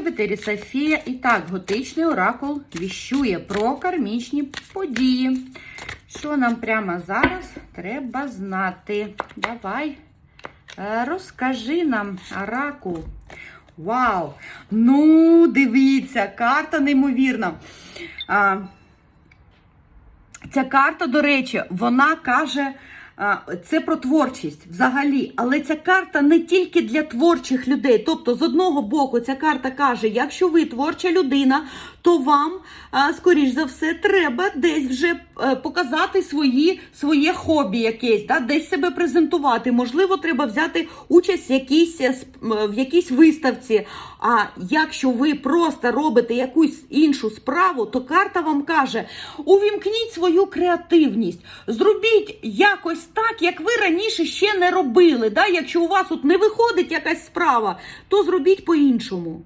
Ветері Софія. І так, готичний оракул віщує про кармічні події. Що нам прямо зараз треба знати? Давай, е, розкажи нам, оракул. Вау! Ну, дивіться, карта неймовірна. А, Ця карта, до речі, вона каже, це про творчість взагалі. Але ця карта не тільки для творчих людей. Тобто, з одного боку, ця карта каже, якщо ви творча людина, то вам, скоріш за все, треба десь вже е, показати свої, своє хобі якесь, да? десь себе презентувати. Можливо, треба взяти участь в якійсь, е, в якійсь виставці. А якщо ви просто робите якусь іншу справу, то карта вам каже: увімкніть свою креативність, зробіть якось так, як ви раніше ще не робили. Да? Якщо у вас от не виходить якась справа, то зробіть по-іншому.